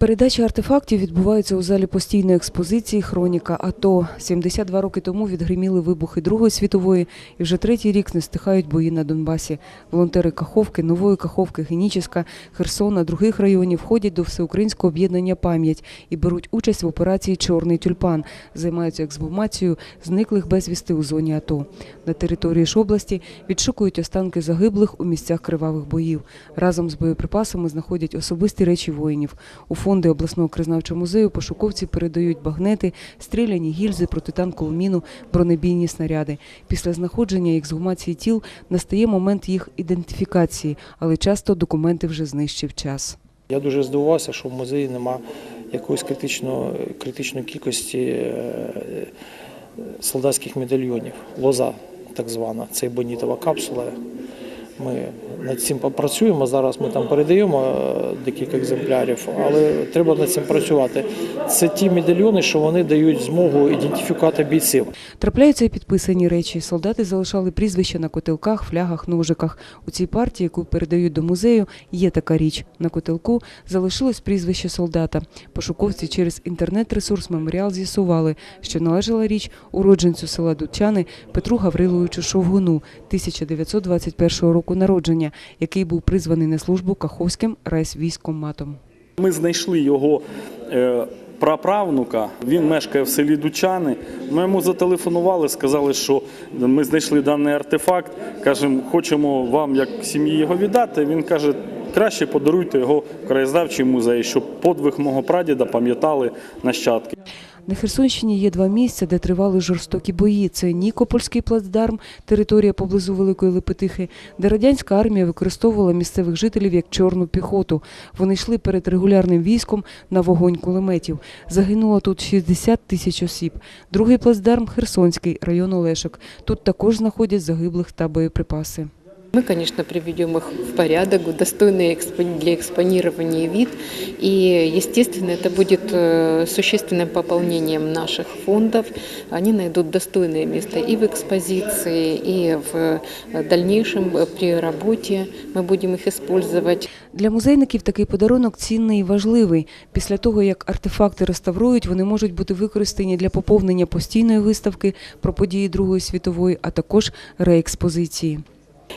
Передача артефактів відбувається у залі постійної експозиції Хроніка АТО. 72 роки тому відгриміли вибухи Другої світової, і вже третій рік не стихають бої на Донбасі. Волонтери Каховки, Нової Каховки, Геніческа, Херсона, других районів входять до всеукраїнського об'єднання пам'ять і беруть участь в операції Чорний тюльпан. Займаються ексгумацією зниклих безвісти у зоні АТО. На території ж області відшукують останки загиблих у місцях кривавих боїв. Разом з боєприпасами знаходять особисті речі воїнів. У фонди обласного краєзнавчого музею пошуковці передають багнети, стріляні гільзи, протитанкову міну, бронебійні снаряди. Після знаходження і ексгумації тіл настає момент їх ідентифікації, але часто документи вже знищив час. Я дуже здивувався, що в музеї нема якоїсь критично, критичної кількості е, солдатських медальйонів. Лоза, так звана, це бонітова капсула. Ми над цим попрацюємо. Зараз ми там передаємо е, декілька екземплярів, але треба над цим працювати. Це ті медальйони, що вони дають змогу ідентифікувати бійців. Трапляються і підписані речі. Солдати залишали прізвища на котелках, флягах, ножиках. У цій партії, яку передають до музею, є така річ. На котелку залишилось прізвище солдата. Пошуковці через інтернет-ресурс меморіал з'ясували, що належала річ уродженцю села Дудчани Петру Гавриловичу Шовгуну 1921 року народження, який був призваний на службу Каховським райсвійськоматом. Ми знайшли його е, праправнука. Він мешкає в селі Дучани. Ми йому зателефонували, сказали, що ми знайшли даний артефакт. Кажемо, хочемо вам як сім'ї його віддати. Він каже, краще подаруйте його в краєзнавчий музей, щоб подвиг мого прадіда пам'ятали нащадки. На Херсонщині є два місця, де тривали жорстокі бої. Це Нікопольський плацдарм, територія поблизу Великої Лепетихи, де радянська армія використовувала місцевих жителів як чорну піхоту. Вони йшли перед регулярним військом на вогонь кулеметів. Загинуло тут 60 тисяч осіб. Другий плацдарм Херсонський, район Олешок. Тут також знаходять загиблих та боєприпаси. Мы, конечно, приведем их в порядок, в достойный экспо- для экспонирования вид. И, естественно, это будет э, существенным пополнением наших фондов. Они найдут достойное место и в экспозиции, и в э, дальнейшем э, при работе мы будем их использовать. Для музейників такий подарунок цінний і важливий. Після того, як артефакти реставрують, вони можуть бути використані для поповнення постійної виставки про події Другої світової, а також реекспозиції.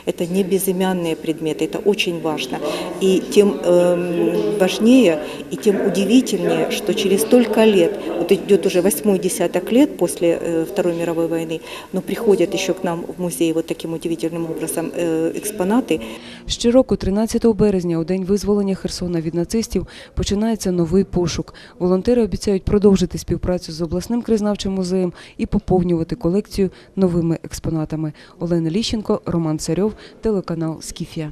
Это не безымянные предметы, это очень важно. И тем эм, важнее и тем удивительнее, что через столько лет, вот идет уже восьмой десяток лет после э, Второй мировой войны, но приходят еще к нам в музей вот таким удивительным образом э, экспонаты, Щороку, 13 березня, у день визволення Херсона від нацистів, починається новий пошук. Волонтери обіцяють продовжити співпрацю з обласним краєзнавчим музеєм і поповнювати колекцію новими експонатами. Олена Ліщенко, Роман Царьов, телеканал Скіфія.